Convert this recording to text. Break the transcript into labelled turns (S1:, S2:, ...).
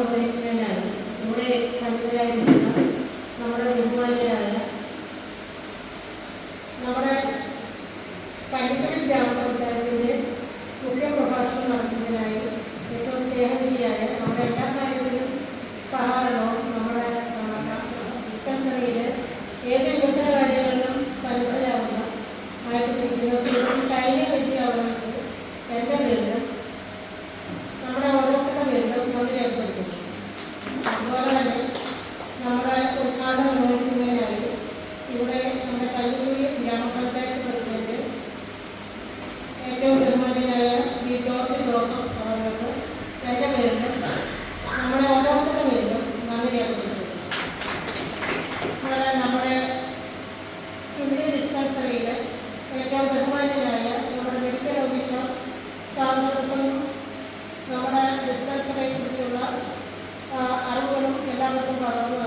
S1: നിർവഹിക്കുന്നതിനായി ഇവിടെ സന്നിധരായിരിക്കുന്ന നമ്മുടെ ബഹുമാന്യരായ നമ്മുടെ കരിപ്പൂർ ഗ്രാമപഞ്ചായത്തിന്റെ മുഖ്യ പ്രഭാഷണം നടത്തുന്നതിനായി ഏറ്റവും സ്നേഹനിധിയായ നമ്മുടെ എല്ലാ കാര്യത്തിലും സഹകരണവും നമ്മുടെ ഡിസ്പെൻസറിയിൽ ഏത് വികസന കാര്യങ്ങളിലും സന്നിധരാകുന്ന ആയിട്ടിരിക്കുന്ന ശ്രീ കൈനെ പറ്റിയാവുന്നത് എന്റെ പേരിലും നമ്മുടെ ഓരോരുത്തരുടെ പേരിലും നന്ദി രേഖപ്പെടുത്തുന്നു അതുപോലെ തന്നെ നമ്മുടെ ഉദ്ഘാടനം നിർവഹിക്കുന്നതിനായി ഇവിടെ നമ്മുടെ കല്ലൂരി ഗ്രാമപഞ്ചായത്ത് പ്രസിഡന്റ് ഏറ്റവും ബഹുമാന്യനായ ശ്രീ ജോർജ് ജോസഫ് അവർക്ക് എന്റെ പേരിലും നമ്മുടെ ഓരോരുത്തരുടെ പേരിലും നന്ദി നമ്മുടെ സുന്ദരി ഡിസ്പെൻസറിയിൽ ഏറ്റവും ബഹുമാന്യനായ നമ്മുടെ മെഡിക്കൽ ഓഫീസർ സാധനസം നമ്മുടെ ഡിസ്പെൻസറിയെ করতে পারো